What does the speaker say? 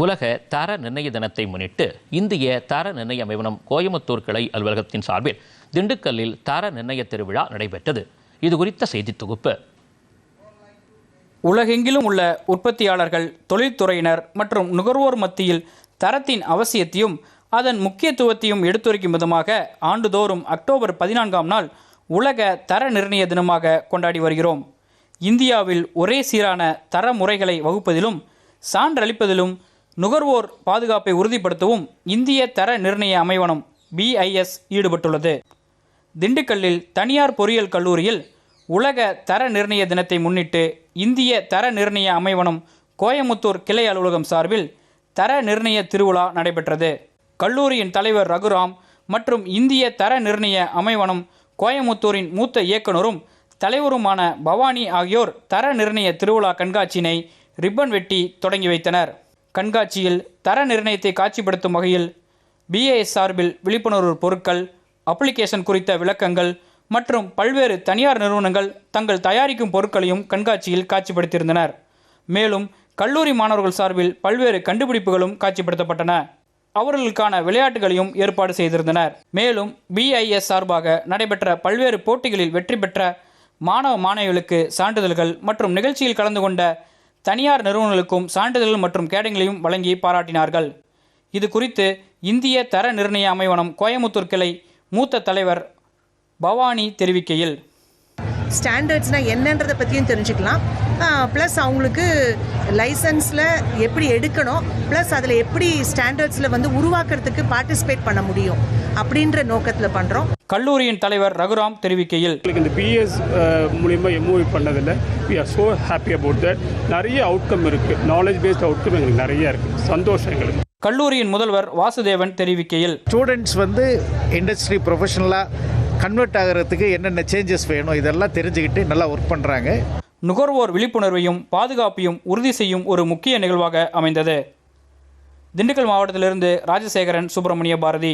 உலக தர நிர்ணய தினத்தை முன்னிட்டு இந்திய தர நிர்ணய அமைவனம் கோயம்புத்தூர் கிளை அலுவலகத்தின் சார்பில் திண்டுக்கல்லில் தர நிர்ணய திருவிழா நடைபெற்றது. இது குறித்த செய்தி தொகுப்பு. உலகெங்கிலும் உள்ள உற்பத்தியாளர்கள் தொழில்துறையினர் மற்றும் நுகர்வோர் மத்தியில் தரத்தின் அவசியத்தையும் அதன் முக்கியத்துவத்தையும் எடுத்துரைக்கும் விதமாக ஆண்டுதோறும் அக்டோபர் பதினான்காம் நாள் உலக தர நிர்ணய தினமாக கொண்டாடி வருகிறோம். இந்தியாவில் ஒரே சீரான தர முறைகளை வகுப்பதிலும் சான்றளிப்பதிலும் நுகர்வோர் பாதுகாப்பை உறுதிப்படுத்தவும் இந்திய தர நிர்ணய அமைவனம் பிஐஎஸ் ஈடுபட்டுள்ளது. திண்டுக்கல்லில் தனியார் பொறியியல் கல்லூரியில் உலக தர நிர்ணய தினத்தை முன்னிட்டு இந்திய தர நிர்ணய அமைவனம் கோயமுத்தூர் கிளை அலுவலகம் சார்பில் தர நிர்ணய திருவிழா நடைபெற்றது. கல்லூரியின் தலைவர் ரகுராம் மற்றும் இந்திய தர நிர்ணய அமைவனம் கோயமுத்தூரின் மூத்த இயக்குனரும் தலைவருமான பவானி ஆகியோர் தர நிர்ணய திருவிழா கண்காட்சியினை ரிப்பன் வெட்டி தொடங்கி வைத்தனர். கண்காட்சியில் தர நிர்ணயத்தை காட்சிப்படுத்தும் வகையில் பிஏஎஸ் சார்பில் விழிப்புணர்வு பொருட்கள் அப்ளிகேஷன் குறித்த விளக்கங்கள் மற்றும் பல்வேறு தனியார் நிறுவனங்கள் தங்கள் தயாரிக்கும் பொருட்களையும் கண்காட்சியில் காட்சிப்படுத்தியிருந்தனர். மேலும் கல்லூரி மாணவர்கள் சார்பில் பல்வேறு கண்டுபிடிப்புகளும் காட்சிப்படுத்தப்பட்டன. அவர்களுக்கான விளையாட்டுகளையும் ஏற்பாடு செய்திருந்தனர். மேலும் பிஐஎஸ் சார்பாக நடைபெற்ற பல்வேறு போட்டிகளில் வெற்றி பெற்ற மாணவ மாணவிகளுக்கு சான்றிதழ்கள் மற்றும் நிகழ்ச்சியில் கலந்து கொண்ட தனியார் நிறுவனங்களுக்கும் சான்றிதழ்கள் மற்றும் கேடயங்களையும் வழங்கி பாராட்டினார்கள். இது குறித்து இந்திய தர நிர்ணய அமைவனம் கோயமுத்தூர் கிளை மூத்த தலைவர் பவானி தெரிவிக்கையில். ஸ்டாண்டர்ட்ஸ்னால் என்னன்றதை பற்றியும் தெரிஞ்சுக்கலாம். ப்ளஸ் அவங்களுக்கு லைசன்ஸில் எப்படி எடுக்கணும் ப்ளஸ் அதில் எப்படி ஸ்டாண்டர்ட்ஸில் வந்து உருவாக்குறதுக்கு பார்ட்டிசிபேட் பண்ண முடியும் அப்படின்ற நோக்கத்தில் பண்ணுறோம் கல்லூரியின் தலைவர் ரகுராம் தெரிவிக்கையில் எங்களுக்கு இந்த பிஎஸ் மூலிமா எம்ஓவி பண்ணதில் we are so happy about that நிறைய அவுட்கம் இருக்குது நாலேஜ் பேஸ்ட் அவுட்கம் எங்களுக்கு நிறைய இருக்குது சந்தோஷம் எங்களுக்கு. கல்லூரியின் முதல்வர் வாசுதேவன் தெரிவிக்கையில் ஸ்டூடெண்ட்ஸ் வந்து இண்டஸ்ட்ரி ப்ரொஃபஷனலாக கன்வெர்ட் ஆகிறதுக்கு என்னென்ன சேஞ்சஸ் வேணும் இதெல்லாம் தெரிஞ்சுக்கிட்டு நல்லா ஒர்க் பண்ணுறாங்க நுகர்வோர் விழிப்புணர்வையும் பாதுகாப்பையும் உறுதி செய்யும் ஒரு முக்கிய நிகழ்வாக அமைந்தது. திண்டுக்கல் மாவட்டத்திலிருந்து ராஜசேகரன் சுப்பிரமணிய பாரதி.